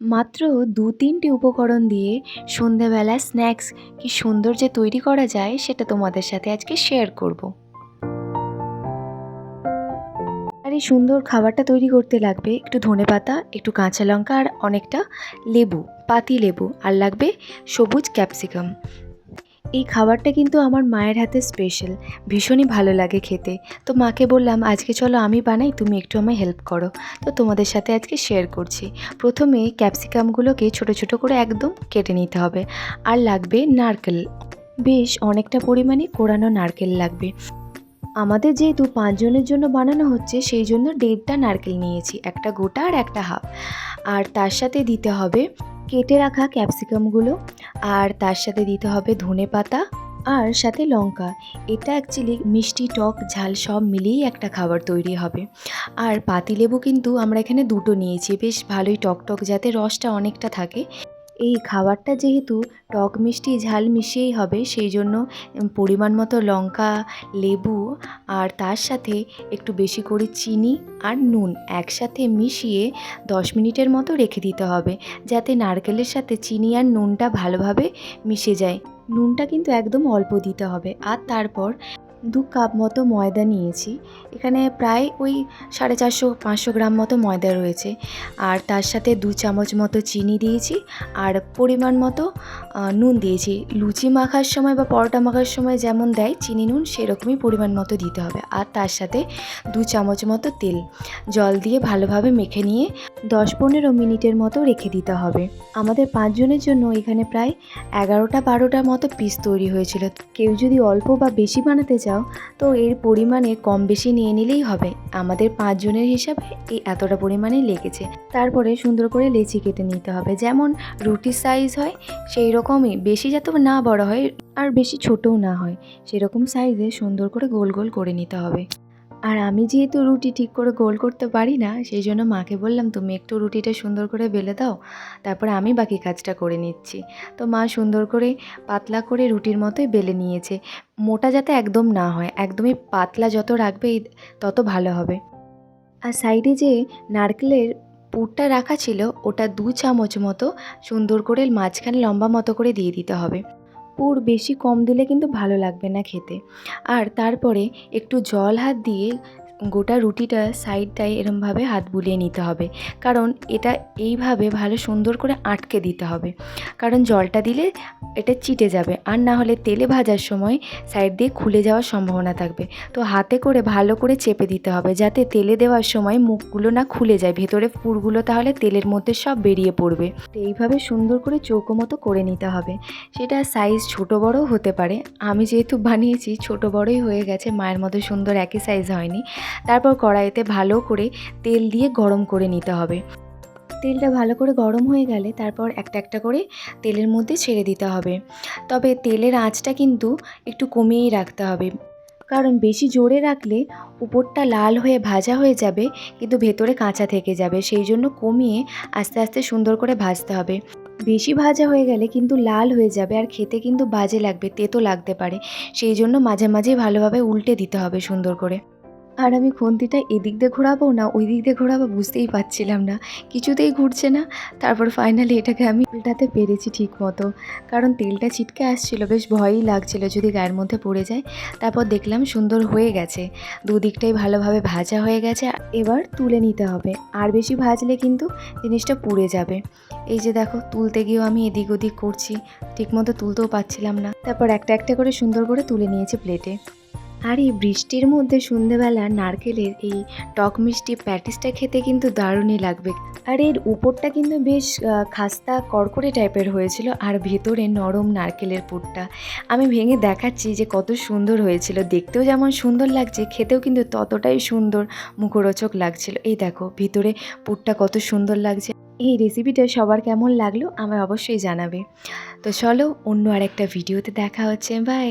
মাত্র দু তিনটি উপকরণ দিয়ে সন্ধেবেলা স্ন্যাক্স কি সুন্দর যে তৈরি করা যায় সেটা তোমাদের সাথে আজকে শেয়ার করব। আর এই সুন্দর খাবারটা তৈরি করতে লাগবে একটু ধনে পাতা, একটু কাঁচা লঙ্কা আর অনেকটা লেবু, পাতি লেবু, আর লাগবে সবুজ ক্যাপসিকাম। এই খাবারটা কিন্তু আমার মায়ের হাতে স্পেশাল ভীষণই ভালো লাগে খেতে। তো মাকে বললাম, আজকে চলো আমি বানাই, তুমি একটু আমায় হেল্প করো। তো তোমাদের সাথে আজকে শেয়ার করছি। প্রথমে ক্যাপসিকামগুলোকে ছোট ছোট করে একদম কেটে নিতে হবে। আর লাগবে নারকেল। বেশ, অনেকটা পরিমাণে কোরানো নারকেল লাগবে। আমাদের যেহেতু পাঁচজনের জন্য বানানো হচ্ছে, সেই জন্য দেড়টা নারকেল নিয়েছি, একটা গোটা আর একটা হাফ। আর তার সাথে দিতে হবে, কেটে রাখা ক্যাপসিকামগুলো আর তার সাথে দিতে হবে ধনে পাতা আর সাথে লঙ্কা। এটা অ্যাকচুয়ালি মিষ্টি, টক, ঝাল সব মিলিয়েই একটা খাবার তৈরি হবে। আর পাতিলেবু কিন্তু আমরা এখানে দুটো নিয়েছি। বেশ ভালোই টক টক যাতে রসটা অনেকটা থাকে। এই খাবারটা যেহেতু টক মিষ্টি, ঝাল মিশিয়েই হবে, সেই জন্য পরিমাণ মতো লঙ্কা, লেবু আর তার সাথে একটু বেশি করে চিনি আর নুন একসাথে মিশিয়ে দশ মিনিটের মতো রেখে দিতে হবে, যাতে নারকেলের সাথে চিনি আর নুনটা ভালোভাবে মিশে যায়। নুনটা কিন্তু একদম অল্প দিতে হবে। আর তারপর দু কাপ মতো ময়দা নিয়েছি। এখানে প্রায় ওই সাড়ে চারশো, পাঁচশো গ্রাম মতো ময়দা রয়েছে। আর তার সাথে দু চামচ মতো চিনি দিয়েছি। আর পরিমাণ মতো নুন দিয়েছি। লুচি মাখার সময় বা পরোটা মাখার সময় যেমন দেয় চিনি, নুন, সেরকমই পরিমাণ মতো দিতে হবে। আর তার সাথে দু চামচ মতো তেল। জল দিয়ে ভালোভাবে মেখে নিয়ে দশ পনেরো মিনিটের মতো রেখে দিতে হবে। আমাদের পাঁচজনের জন্য এখানে প্রায় এগারোটা বারোটা মতো পিস তৈরি হয়েছিল। কেউ যদি অল্প বা বেশি বানাতে চাও তো এর পরিমাণে কম বেশি নিয়ে নিলেই হবে। আমাদের পাঁচজনের হিসাবে এই এতটা পরিমাণে লেগেছে। তারপরে সুন্দর করে লেচি কেটে নিতে হবে। যেমন রুটির সাইজ হয় সেই রকমই বেশি যাতে না বড় হয়, আর বেশি ছোটও না হয়, সেরকম সাইজে সুন্দর করে গোল গোল করে নিতে হবে। আর আমি যেহেতু রুটি ঠিক করে গোল করতে পারি না, সেই জন্য মাকে বললাম, তুমি একটু রুটিটা সুন্দর করে বেলে দাও, তারপরে আমি বাকি কাজটা করে নিচ্ছি। তো মা সুন্দর করে পাতলা করে রুটির মতোই বেলে নিয়েছে। মোটা যাতে একদম না হয়, একদমই পাতলা যত রাখবে তত ভালো হবে। আর সাইডে যে নারকেলের পুরটা রাখা ছিল, ওটা দু চামচ মতো সুন্দর করে মাঝখানে লম্বা মতো করে দিয়ে দিতে হবে। পুর বেশি কম দিলে কিন্তু ভালো লাগবে না খেতে। আর তারপরে একটু জল হাত দিয়ে গোটা রুটিটা সাইডটায় এরমভাবে হাত বুলিয়ে নিতে হবে। কারণ এটা এইভাবে ভালো সুন্দর করে আটকে দিতে হবে। কারণ জলটা দিলে এটা চিটে যাবে। আর না হলে তেলে ভাজার সময় সাইড দিয়ে খুলে যাওয়ার সম্ভাবনা থাকবে। তো হাতে করে ভালো করে চেপে দিতে হবে যাতে তেলে দেওয়ার সময় মুখগুলো না খুলে যায়। ভেতরে পুরগুলো তাহলে তেলের মধ্যে সব বেরিয়ে পড়বে। তো এইভাবে সুন্দর করে চৌকো মতো করে নিতে হবে। সেটা সাইজ ছোট বড়ও হতে পারে। আমি যেহেতু বানিয়েছি, ছোট বড়ই হয়ে গেছে। মায়ের মতো সুন্দর একই সাইজ হয়নি। তারপর কড়াইতে ভালো করে তেল দিয়ে গরম করে নিতে হবে। তেলটা ভালো করে গরম হয়ে গেলে তারপর একটা একটা করে তেলের মধ্যে ছেড়ে দিতে হবে। তবে তেলের আঁচটা কিন্তু একটু কমিয়েই রাখতে হবে। কারণ বেশি জোরে রাখলে উপরটা লাল হয়ে ভাজা হয়ে যাবে, কিন্তু ভেতরে কাঁচা থেকে যাবে। সেই জন্য কমিয়ে আস্তে আস্তে সুন্দর করে ভাজতে হবে। বেশি ভাজা হয়ে গেলে কিন্তু লাল হয়ে যাবে আর খেতে কিন্তু বাজে লাগবে, তেতো লাগতে পারে। সেই জন্য মাঝে মাঝে ভালোভাবে উল্টে দিতে হবে সুন্দর করে। আর আমি খুন্তিটা এদিক দিয়ে ঘোরাবো না ওই দিক দিয়ে ঘোরাবো বুঝতেই পারছিলাম না। কিছুতেই ঘুরছে না। তারপর ফাইনালি এটাকে আমি উল্টাতে পেরেছি ঠিক মতো। কারণ তেলটা ছিটকে আসছিল, বেশ ভয়ই লাগছিল যদি গায়ের মধ্যে পড়ে যায়। তারপর দেখলাম সুন্দর হয়ে গেছে। দুদিকটাই ভালোভাবে ভাজা হয়ে গেছে। এবার তুলে নিতে হবে। আর বেশি ভাজলে কিন্তু জিনিসটা পুড়ে যাবে। এই যে দেখো, তুলতে গিয়েও আমি এদিক ওদিক করছি। ঠিকমতো তুলতেও পারছিলাম না। তারপর একটা একটা করে সুন্দর করে তুলে নিয়েছি প্লেটে আর এই বৃষ্টির মধ্যে সন্ধেবেলা নারকেলের এই টক মিষ্টি প্যাটিসটা খেতে কিন্তু দারুণই লাগবে। আর এর উপরটা কিন্তু বেশ খাস্তা কড়কড়ে টাইপের হয়েছিল আর ভেতরে নরম নারকেলের পুরটা। আমি ভেঙে দেখাচ্ছি যে কত সুন্দর হয়েছিল। দেখতেও যেমন সুন্দর লাগছে, খেতেও কিন্তু ততটাই সুন্দর মুখরোচক লাগছিল। এই দেখো, ভিতরে পুরটা কত সুন্দর লাগছে। এই রেসিপিটা সবার কেমন লাগল আমায় অবশ্যই জানাবে। তো চলো অন্য আরেকটা ভিডিওতে দেখা হচ্ছে। বাই!